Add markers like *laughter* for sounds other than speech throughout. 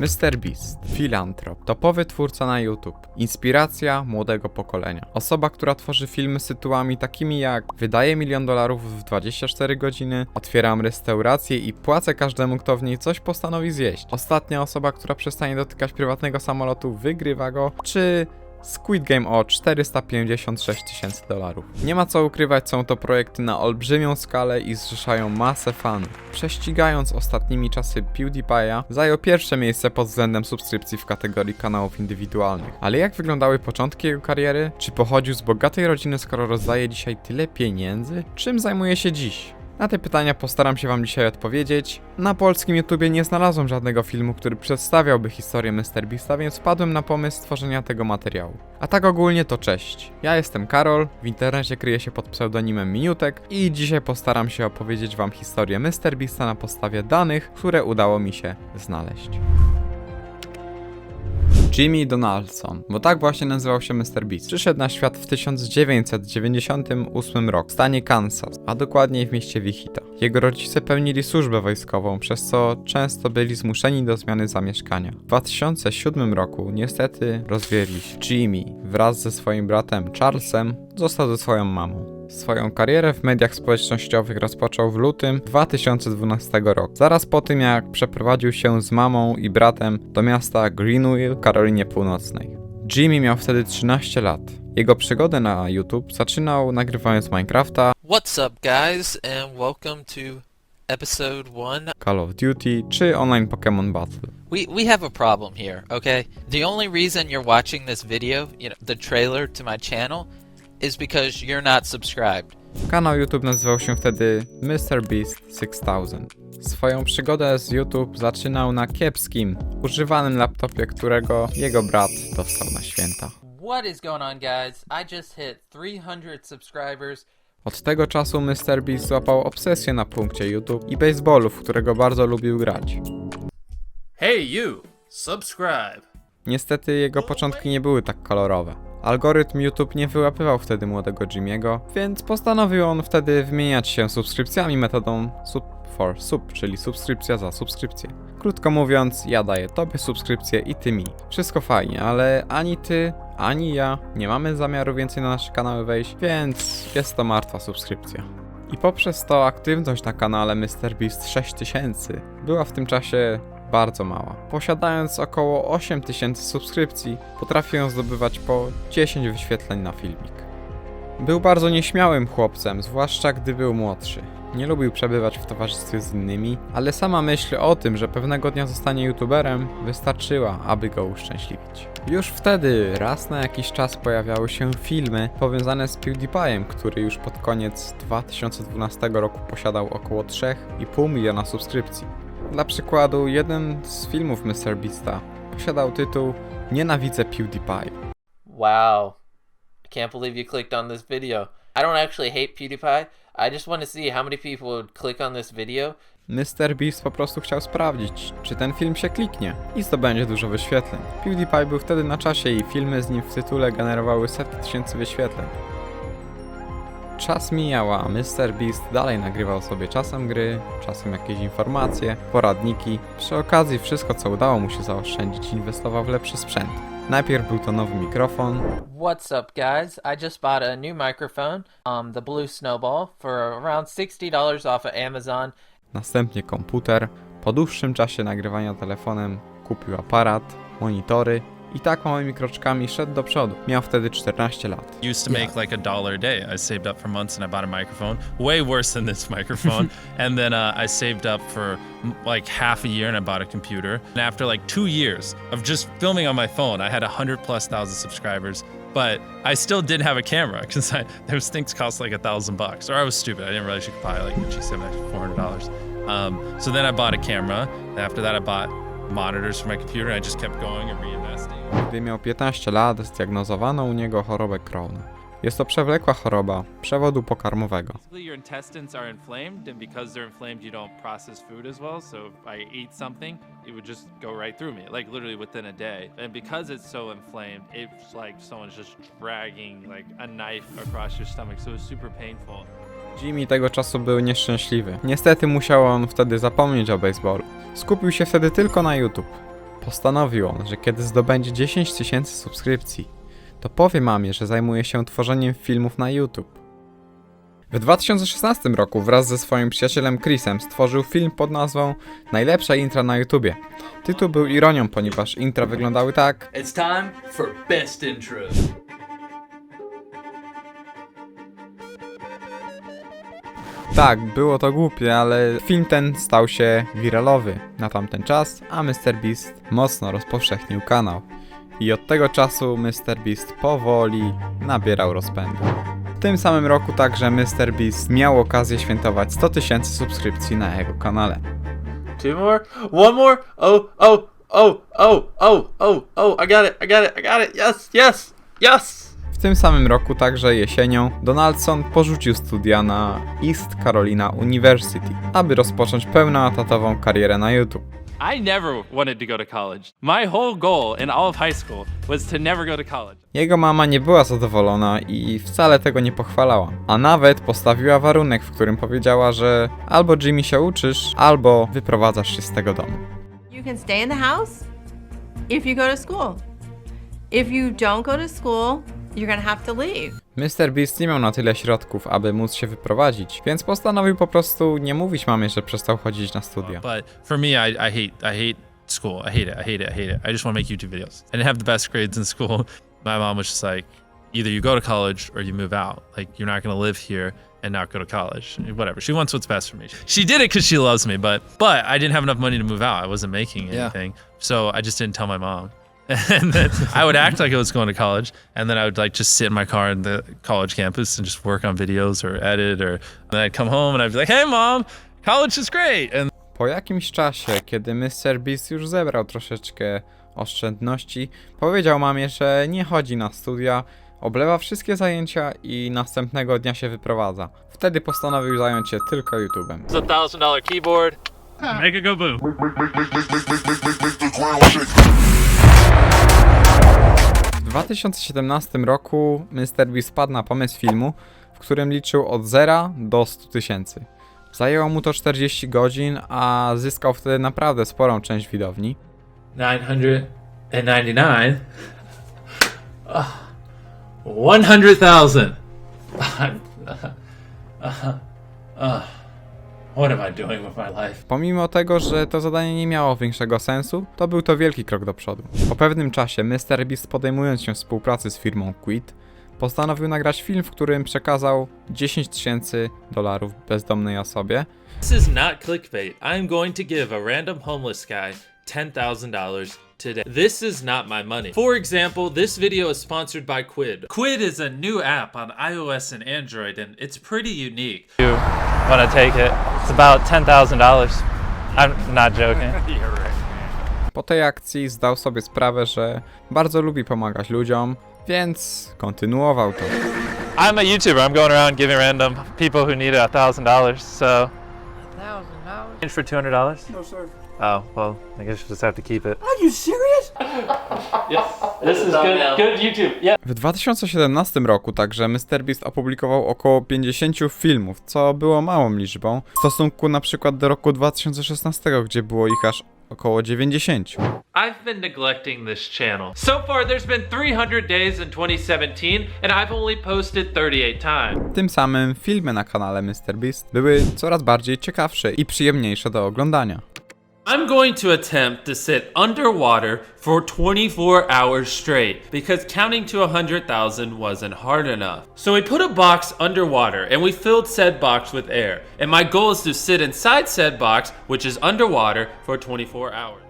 MrBeast, filantrop, topowy twórca na YouTube, inspiracja młodego pokolenia. Osoba, która tworzy filmy z tytułami takimi jak Wydaję milion dolarów w 24 godziny, Otwieram restaurację i płacę każdemu, kto w niej coś postanowi zjeść. Ostatnia osoba, która przestanie dotykać prywatnego samolotu, wygrywa go, czy Squid Game o 456 tysięcy dolarów. Nie ma co ukrywać, są to projekty na olbrzymią skalę i zrzeszają masę fanów. Prześcigając ostatnimi czasy PewDiePie'a, zajął pierwsze miejsce pod względem subskrypcji w kategorii kanałów indywidualnych. Ale jak wyglądały początki jego kariery? Czy pochodził z bogatej rodziny, skoro rozdaje dzisiaj tyle pieniędzy? Czym zajmuje się dziś? Na te pytania postaram się Wam dzisiaj odpowiedzieć. Na polskim YouTubie nie znalazłem żadnego filmu, który przedstawiałby historię MrBeasta, więc wpadłem na pomysł stworzenia tego materiału. A tak ogólnie to cześć. Ja jestem Karol, w internecie kryję się pod pseudonimem Minutek i dzisiaj postaram się opowiedzieć Wam historię MrBeasta na podstawie danych, które udało mi się znaleźć. Jimmy Donaldson, bo tak właśnie nazywał się MrBeast. Przyszedł na świat w 1998 roku w stanie Kansas, a dokładniej w mieście Wichita. Jego rodzice pełnili służbę wojskową, przez co często byli zmuszeni do zmiany zamieszkania. W 2007 roku niestety rozwiedli się. Jimmy wraz ze swoim bratem Charlesem został ze swoją mamą. Swoją karierę w mediach społecznościowych rozpoczął w lutym 2012 roku. Zaraz po tym, jak przeprowadził się z mamą i bratem do miasta Greenville w Karolinie Północnej. Jimmy miał wtedy 13 lat. Jego przygodę na YouTube zaczynał nagrywając Minecrafta, What's up, guys, and welcome to episode one. Call of Duty czy online Pokémon Battle. We we have a problem here, okay? The only reason you're watching this video, you know, the trailer to my channel, is because you're not subscribed. Kanał YouTube nazywał się wtedy MrBeast 6000. Swoją przygodę z YouTube zaczynał na kiepskim, używanym laptopie, którego jego brat dostał na święta. What is going on, guys? I just hit 300 subscribers. Od tego czasu MrBeast złapał obsesję na punkcie YouTube i baseballu, w którego bardzo lubił grać. Hey, you! Subscribe! Niestety jego początki nie były tak kolorowe. Algorytm YouTube nie wyłapywał wtedy młodego Jimmy'ego, więc postanowił on wtedy wymieniać się subskrypcjami metodą sub for sub, czyli subskrypcja za subskrypcję. Krótko mówiąc, ja daję tobie subskrypcję i ty mi. Wszystko fajnie, ale ani ty, ani ja nie mamy zamiaru więcej na nasze kanały wejść, więc jest to martwa subskrypcja. I poprzez to aktywność na kanale MrBeast 6000 była w tym czasie bardzo mała. Posiadając około 8000 subskrypcji, potrafię zdobywać po 10 wyświetleń na filmik. Był bardzo nieśmiałym chłopcem, zwłaszcza gdy był młodszy. Nie lubił przebywać w towarzystwie z innymi, ale sama myśl o tym, że pewnego dnia zostanie youtuberem, wystarczyła, aby go uszczęśliwić. Już wtedy raz na jakiś czas pojawiały się filmy powiązane z PewDiePie'em, który już pod koniec 2012 roku posiadał około 3,5 miliona subskrypcji. Dla przykładu, jeden z filmów MrBeasta posiadał tytuł Nienawidzę PewDiePie. Wow. I can't believe you clicked on this video. I don't actually hate PewDiePie. I just want to see how many people would click on this video. MrBeast po prostu chciał sprawdzić, czy ten film się kliknie i zdobędzie dużo wyświetleń. PewDiePie był wtedy na czasie i filmy z nim w tytule generowały setki tysięcy wyświetleń. Czas mijał, a MrBeast dalej nagrywał sobie czasem gry, czasem jakieś informacje, poradniki. Przy okazji wszystko co udało mu się zaoszczędzić inwestował w lepszy sprzęt. Najpierw był to nowy mikrofon, What's up, guys? I just bought a new microphone, um, the Blue Snowball, for around $60 off of Amazon. następnie komputer. Po dłuższym czasie nagrywania telefonem kupił aparat, monitory i tak małymi kroczkami szedł do przodu. Miał wtedy 14 lat. Used to make like a dollar a day. I saved up for months and I bought a microphone, way worse than this *laughs* microphone. *laughs* and then uh, I saved up for like half a year and I bought a computer. And after like two years of just filming on my phone, I had a hundred plus thousand subscribers. But I still didn't have a camera because those things cost like a thousand bucks. Or I was stupid. I didn't realize you could buy like what she said, like four hundred dollars. Um, so then I bought a camera. After that, I bought monitors for my computer. And I just kept going and reinvesting. Gdy miał 15 lat, zdiagnozowano u niego chorobę Crohna. Jest to przewlekła choroba przewodu pokarmowego. Jimmy tego czasu był nieszczęśliwy. Niestety musiał on wtedy zapomnieć o baseballu. Skupił się wtedy tylko na YouTube. Postanowił on, że kiedy zdobędzie 10 tysięcy subskrypcji, to powie mamie, że zajmuje się tworzeniem filmów na YouTube. W 2016 roku wraz ze swoim przyjacielem Chrisem stworzył film pod nazwą Najlepsza intra na YouTubie. Tytuł był ironią, ponieważ intra wyglądały tak, It's time for best intro. Tak, było to głupie, ale film ten stał się wiralowy na tamten czas, a MrBeast mocno rozpowszechnił kanał. I od tego czasu MrBeast powoli nabierał rozpędu. W tym samym roku także MrBeast miał okazję świętować 100 tysięcy subskrypcji na jego kanale. Two more. One more. Oh, oh, oh, oh, oh, oh, oh. I got it. I got it. I got it. Yes, yes, yes. W tym samym roku, także jesienią, Donaldson porzucił studia na East Carolina University, aby rozpocząć pełnoetatową karierę na YouTube. I never wanted to go to college. My whole goal in all of high school was to never go to college. Jego mama nie była zadowolona i wcale tego nie pochwalała, a nawet postawiła warunek, w którym powiedziała, że albo Jimmy się uczysz, albo wyprowadzasz się z tego domu. You can stay in the house if you go to school. If you don't go to school, you're gonna have to leave. Mr. Beast nie miał na tyle środków, aby móc się wyprowadzić, więc postanowił po prostu nie mówić mamie, że przestał chodzić na studia. But for me, I, I hate I hate school. I hate it. I hate it. I hate it. I just want to make YouTube videos. I didn't have the best grades in school. *laughs* My mom was just like, either you go to college or you move out. Like you're not gonna live here and not go to college. Whatever. She wants what's best for me. She did it because she loves me, but but I didn't have enough money to move out. I wasn't making Yeah. anything, so I just didn't tell my mom. And then I would act like I was going to college, and then I would like just sit in my car in the college campus and just work on videos or edit, or then I'd come home and I'd be like, "Hey, mom, college is great," and Po jakimś czasie, kiedy Mr. Beast już zebrał troszeczkę oszczędności, powiedział mamie, że nie chodzi na studia, oblewa wszystkie zajęcia i następnego dnia się wyprowadza. Wtedy postanowił zająć się tylko YouTube'em. It's a thousand dollar keyboard. make it go boom. W 2017 roku MrBeast wpadł na pomysł filmu, w którym liczył od 0 do 100 tysięcy. Zajęło mu to 40 godzin, a zyskał wtedy naprawdę sporą część widowni. 999. Uh, 100,000. What am I doing with my life? Pomimo tego, że to zadanie nie miało większego sensu, to był to wielki krok do przodu. Po pewnym czasie MrBeast podejmując się współpracy z firmą Quid, postanowił nagrać film, w którym przekazał 10 tysięcy dolarów bezdomnej osobie, This is not clickbait. I'm going to give a random homeless guy $10,000 today. This is not my money. For example, this video is sponsored by Quid. Quid is a new app on iOS and Android, and it's pretty unique. Want to take it. It's about ten thousand dollars. I'm not joking. *laughs* Po tej akcji zdał sobie sprawę, że bardzo lubi pomagać ludziom, więc kontynuował to. I'm a YouTuber. I'm going around giving random people who need a thousand dollars. So. Thousand dollars? Change for two hundred dollars? No, sir. Oh well, I guess you just have to keep it. This is good, good YouTube. Yeah. W 2017 roku także MrBeast opublikował około 50 filmów, co było małą liczbą w stosunku na przykład do roku 2016, gdzie było ich aż około 90. I've been neglecting this channel. So far, there's been 300 days in 2017, and I've only posted 38 times. Tym samym filmy na kanale MrBeast były coraz bardziej ciekawsze i przyjemniejsze do oglądania. I'm going to attempt to sit underwater for 24 hours straight because counting to 100,000 wasn't hard enough. So we put a box underwater and we filled said box with air. And my goal is to sit inside said box, which is underwater, for 24 hours.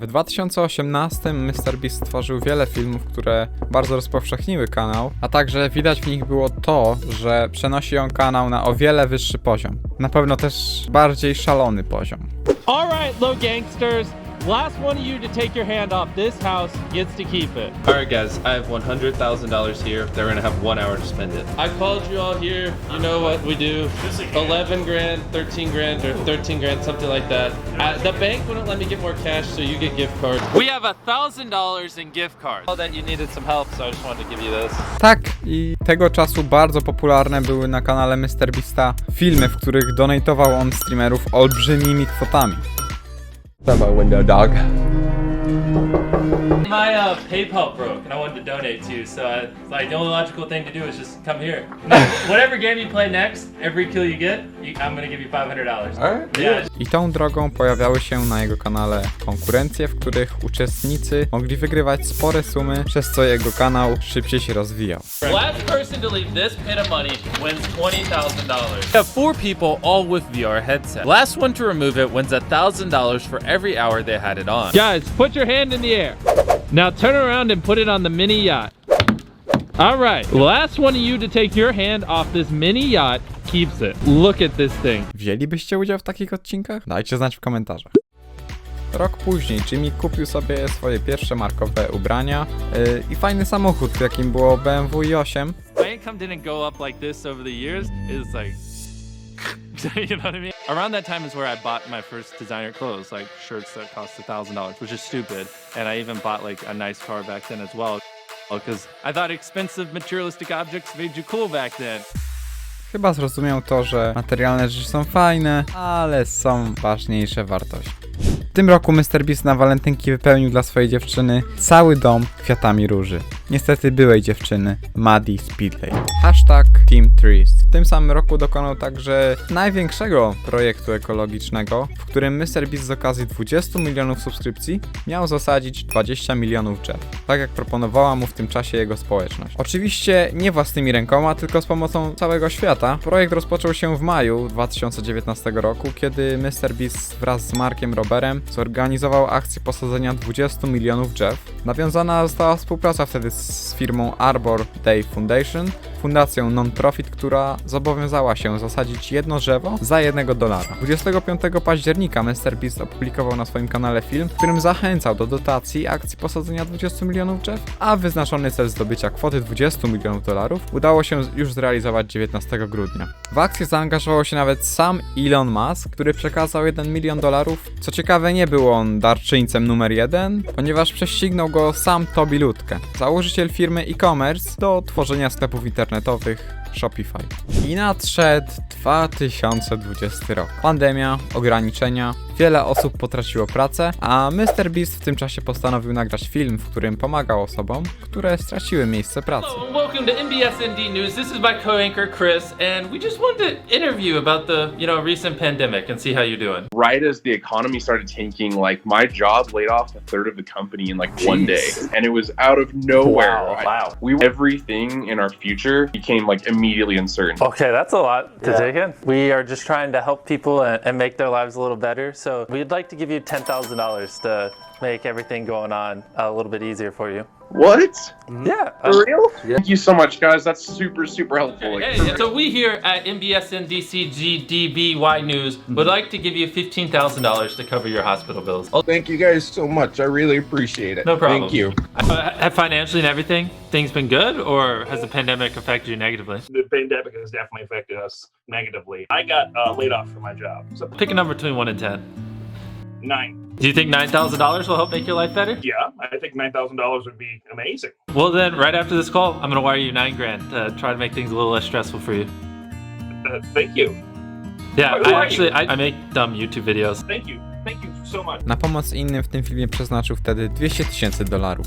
W 2018 MrBeast stworzył wiele filmów, które bardzo rozpowszechniły kanał, a także widać w nich było to, że przenosi on kanał na o wiele wyższy poziom. Na pewno też bardziej szalony poziom. All right, low gangsters. Last one of you to take your hand off this house gets to keep it. All right, guys, I have $100,000 here. They're gonna have one hour to spend it. I called you all here. You know what we do 11 grand, 13 grand, or 13 grand, something like that. Uh, the bank wouldn't let me get more cash, so you get gift cards. We have a $1,000 in gift cards. Know that you needed some help, so I just wanted to give you this. Tak, i tego czasu bardzo popularne były na kanale MrBeasta filmy, w których donatował on streamerów olbrzymimi kwotami. It's my window, dog. My uh, PayPal broke, and I wanted to donate to you. So, I, like, the only logical thing to do is just come here. *laughs* Whatever game you play next, every kill you get, you, I'm gonna give you five hundred dollars. Yeah. I tą drogą pojawiały się na jego kanale konkurencje, w których uczestnicy mogli wygrywać spore sumy, przez co jego kanał szybciej się rozwijał. Last person to leave this pit of money wins twenty thousand dollars. We have four people, all with VR headset. Last one to remove it wins a thousand dollars for every hour they had it on. Guys, put your hand in the air. Now turn around and put it on the mini yacht. All right, last one of you to take your hand off this mini yacht keeps it. Look at this thing. Wzięlibyście udział w takich odcinkach? Dajcie znać w komentarzach. Rok później Jimmy kupił sobie swoje pierwsze markowe ubrania yy, i fajny samochód, jakim było BMW i8. My income didn't go up like this over the years. It's like, *laughs* you know what I mean? Around that time is where I bought my first designer clothes, like shirts that cost a thousand dollars, which is stupid. And I even bought like a nice car back then as well, because I thought expensive materialistic objects made you cool back then. Chyba zrozumiał to, że materialne rzeczy są fajne, ale są ważniejsze wartości. W tym roku MrBeast na walentynki wypełnił dla swojej dziewczyny cały dom kwiatami róży. Niestety byłej dziewczyny, Maddie Speedley. Hashtag Team Trees. W tym samym roku dokonał także największego projektu ekologicznego, w którym MrBeast z okazji 20 milionów subskrypcji miał zasadzić 20 milionów drzew. Tak jak proponowała mu w tym czasie jego społeczność. Oczywiście nie własnymi rękoma, tylko z pomocą całego świata. Projekt rozpoczął się w maju 2019 roku, kiedy MrBeast wraz z Markiem Roberem zorganizował akcję posadzenia 20 milionów drzew. Nawiązana została współpraca wtedy z firmą Arbor Day Foundation, fundacją non-profit, która zobowiązała się zasadzić jedno drzewo za jednego dolara. 25 października MrBeast opublikował na swoim kanale film, w którym zachęcał do dotacji akcji posadzenia 20 milionów drzew, a wyznaczony cel zdobycia kwoty 20 milionów dolarów udało się już zrealizować 19 grudnia. W akcję zaangażował się nawet sam Elon Musk, który przekazał 1 milion dolarów. Co ciekawe, nie był on darczyńcem numer jeden, ponieważ prześcignął go sam Toby Ludke, założyciel firmy e-commerce do tworzenia sklepów internetowych Shopify. I nadszedł 2020 rok. Pandemia, ograniczenia, wiele osób potraciło pracę, a MrBeast w tym czasie postanowił nagrać film, w którym pomagał osobom, które straciły miejsce pracy. Hello, welcome to NBSND News. This is my co-anchor Chris, and we just wanted to interview about the, you know, recent pandemic and see how you're doing. right as the economy started tanking, like my job laid off a third of the company in like one day, and it was out of nowhere. Wow, I- wow. we everything in our future became like immediately uncertain. Okay, that's a lot to take in. We are just trying to help people and, and make their lives a little better. So we'd like to give you $10,000 to make everything going on a little bit easier for you. What? Yeah. For real? Thank you so much, guys. That's super super helpful. Like, Hey, so we here at NBSNDCGDBY News would like to give you $15,000 to cover your hospital bills. Oh, Thank you guys so much. I really appreciate it. No problem. Thank you. Uh, have financially and everything, things been good, or has the pandemic affected you negatively? the pandemic has definitely affected us negatively. I got uh, laid off from my job. So Pick a number between 1 and 10. nine. Do you think $9,000 will help make your life better? Yeah, I think nine thousand dollars would be amazing. Well, then, right after this call, I'm going to wire you 9 grand to try to make things a little less stressful for you. Uh, thank you. Yeah, Who I actually? I, I make dumb YouTube videos. Thank you. Thank you so much. Na pomoc innym w tym filmie przeznaczył wtedy 200 tysięcy dolarów.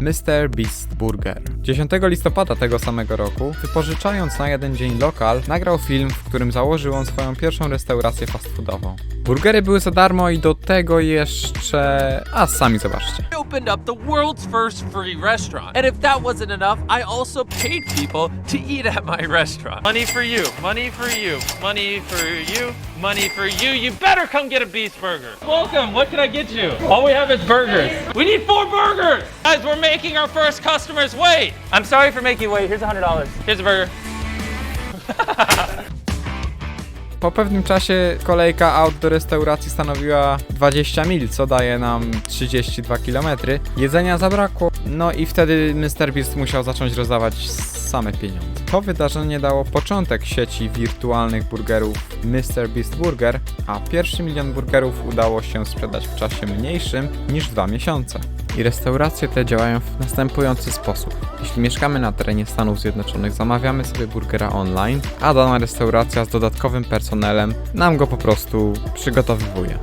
Mr. Beast Burger. 10 listopada tego samego roku, wypożyczając na jeden dzień lokal, nagrał film, w którym założył on swoją pierwszą restaurację fast foodową. Burgery były za darmo i do tego jeszcze... a sami zobaczcie. Opened up the world's first free restaurant. And if that wasn't enough, I also paid people to eat at my restaurant. Money for you, money for you, money for you, money for you. You better come get a Beast Burger. Welcome, what can I get you? All we have is burgers. We need four burgers! Guys, we're making our first customers wait. I'm sorry for making you wait. Here's $100. Here's a burger. *laughs* Po pewnym czasie kolejka aut do restauracji stanowiła 20 mil, co daje nam 32 km. Jedzenia zabrakło, no i wtedy MrBeast musiał zacząć rozdawać same pieniądze. To wydarzenie dało początek sieci wirtualnych burgerów MrBeast Burger, a pierwszy milion burgerów udało się sprzedać w czasie mniejszym niż dwa miesiące. I restauracje te działają w następujący sposób. Jeśli mieszkamy na terenie Stanów Zjednoczonych, zamawiamy sobie burgera online, a dana restauracja z dodatkowym personelem nam go po prostu przygotowywuje.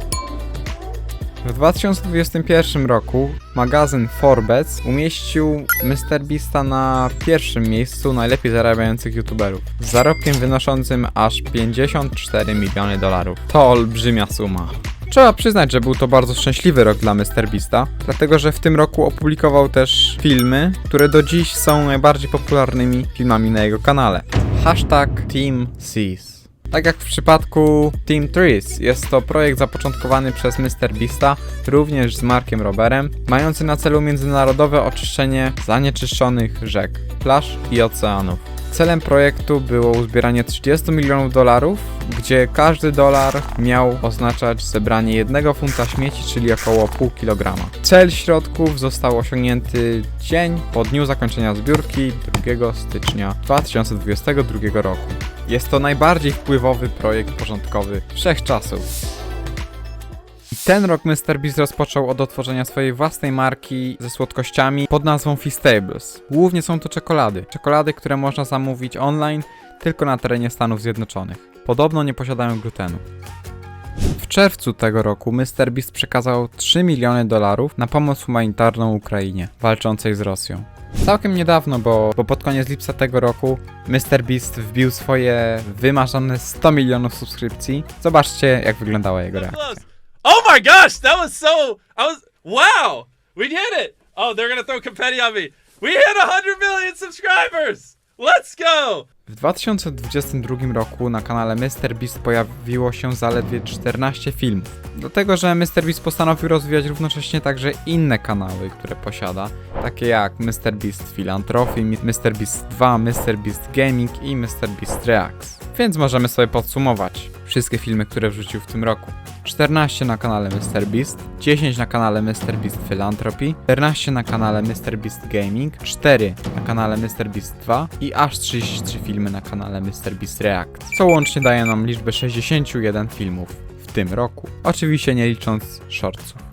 W 2021 roku magazyn Forbes umieścił MrBeasta na pierwszym miejscu najlepiej zarabiających youtuberów z zarobkiem wynoszącym aż 54 miliony dolarów. To olbrzymia suma. Trzeba przyznać, że był to bardzo szczęśliwy rok dla MrBeasta, dlatego że w tym roku opublikował też filmy, które do dziś są najbardziej popularnymi filmami na jego kanale. Hashtag Team Seas. Tak jak w przypadku Team Trees, jest to projekt zapoczątkowany przez MrBeasta, również z Markiem Roberem, mający na celu międzynarodowe oczyszczenie zanieczyszczonych rzek, plaż i oceanów. Celem projektu było uzbieranie 30 milionów dolarów, gdzie każdy dolar miał oznaczać zebranie jednego funta śmieci, czyli około pół kilograma. Cel środków został osiągnięty dzień po dniu zakończenia zbiórki 2 stycznia 2022 roku. Jest to najbardziej wpływowy projekt porządkowy wszechczasów. Ten rok MrBeast rozpoczął od otworzenia swojej własnej marki ze słodkościami pod nazwą Feastables. Głównie są to czekolady. Czekolady, które można zamówić online tylko na terenie Stanów Zjednoczonych. Podobno nie posiadają glutenu. W czerwcu tego roku MrBeast przekazał 3 miliony dolarów na pomoc humanitarną Ukrainie, walczącej z Rosją. Całkiem niedawno, bo, bo pod koniec lipca tego roku MrBeast wbił swoje wymarzone 100 milionów subskrypcji. Zobaczcie, jak wyglądała jego reakcja. Oh my gosh, that was so. I was. Wow! We did it! Oh, they're gonna throw confetti on me. We hit 100 million subscribers! Let's go! W 2022 roku na kanale MrBeast pojawiło się zaledwie 14 filmów. Dlatego, że MrBeast postanowił rozwijać równocześnie także inne kanały, które posiada, takie jak MrBeast Philanthropy, MrBeast 2, MrBeast Gaming i MrBeast Reacts. Więc możemy sobie podsumować wszystkie filmy, które wrzucił w tym roku. 14 na kanale MrBeast, 10 na kanale MrBeast Philanthropy, 14 na kanale MrBeast Gaming, 4 na kanale MrBeast 2 i aż 33 filmy na kanale MrBeast React, co łącznie daje nam liczbę 61 filmów w tym roku. Oczywiście nie licząc shortsów.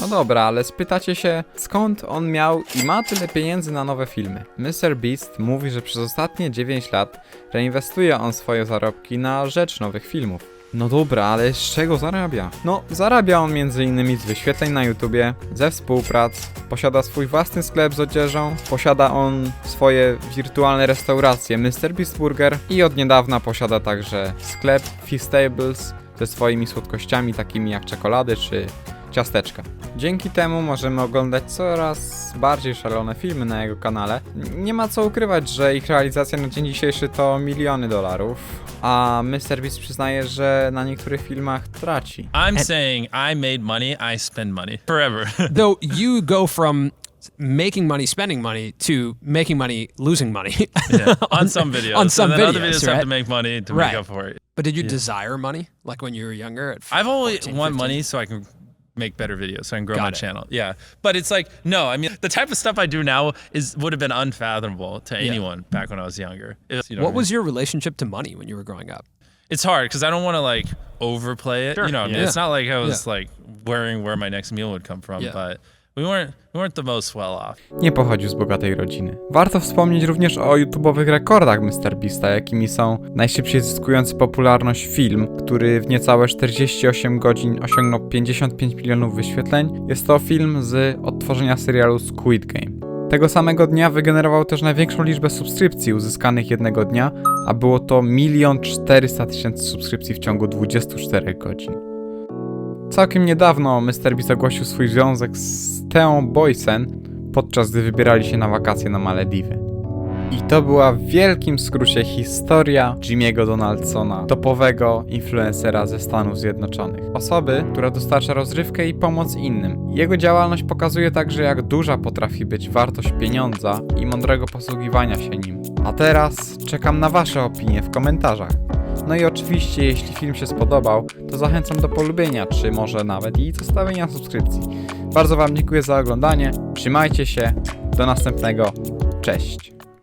No dobra, ale spytacie się, skąd on miał i ma tyle pieniędzy na nowe filmy? MrBeast mówi, że przez ostatnie 9 lat reinwestuje on swoje zarobki na rzecz nowych filmów. No dobra, ale z czego zarabia? No, zarabia on m.in. z wyświetleń na YouTubie, ze współprac, posiada swój własny sklep z odzieżą, posiada on swoje wirtualne restauracje MrBeast Burger i od niedawna posiada także sklep Feastables ze swoimi słodkościami takimi jak czekolady czy ciasteczka. Dzięki temu możemy oglądać coraz bardziej szalone filmy na jego kanale. Nie ma co ukrywać, że ich realizacja na dzień dzisiejszy to miliony dolarów, a MrBeast przyznaje, że na niektórych filmach traci. I'm saying I made money, I spend money forever. *laughs* Though you go from making money, spending money to making money, losing money. *laughs* yeah, on some videos. On some and then videos, other videos right? have to make money to Right. make up for it. But did you Yeah. desire money like when you were younger? At I've always 14, want 15? money so I can make better videos, so I can grow Got my it. channel. Yeah, but it's like no, I mean the type of stuff I do now is would have been unfathomable to Yeah. anyone back when I was younger. It- you know What I was mean? your relationship to money when you were growing up? It's hard because I don't want to like overplay it. Sure. You know, what I mean? It's not like I was Yeah. like worrying where my next meal would come from, Yeah. but nie pochodził z bogatej rodziny. Warto wspomnieć również o YouTube'owych rekordach MrBeasta, jakimi są najszybciej zyskujący popularność film, który w niecałe 48 godzin osiągnął 55 milionów wyświetleń. Jest to film z odtworzenia serialu Squid Game. Tego samego dnia wygenerował też największą liczbę subskrypcji uzyskanych jednego dnia, a było to 1 400 tysięcy subskrypcji w ciągu 24 godzin. Całkiem niedawno MrBeast ogłosił swój związek z Teą Boysen, podczas gdy wybierali się na wakacje na Malediwy. I to była w wielkim skrócie historia Jimmy'ego Donaldsona, topowego influencera ze Stanów Zjednoczonych. Osoby, która dostarcza rozrywkę i pomoc innym. Jego działalność pokazuje także, jak duża potrafi być wartość pieniądza i mądrego posługiwania się nim. A teraz czekam na Wasze opinie w komentarzach. No i oczywiście, jeśli film się spodobał, to zachęcam do polubienia, czy może nawet i zostawienia subskrypcji. Bardzo Wam dziękuję za oglądanie, trzymajcie się, do następnego, cześć!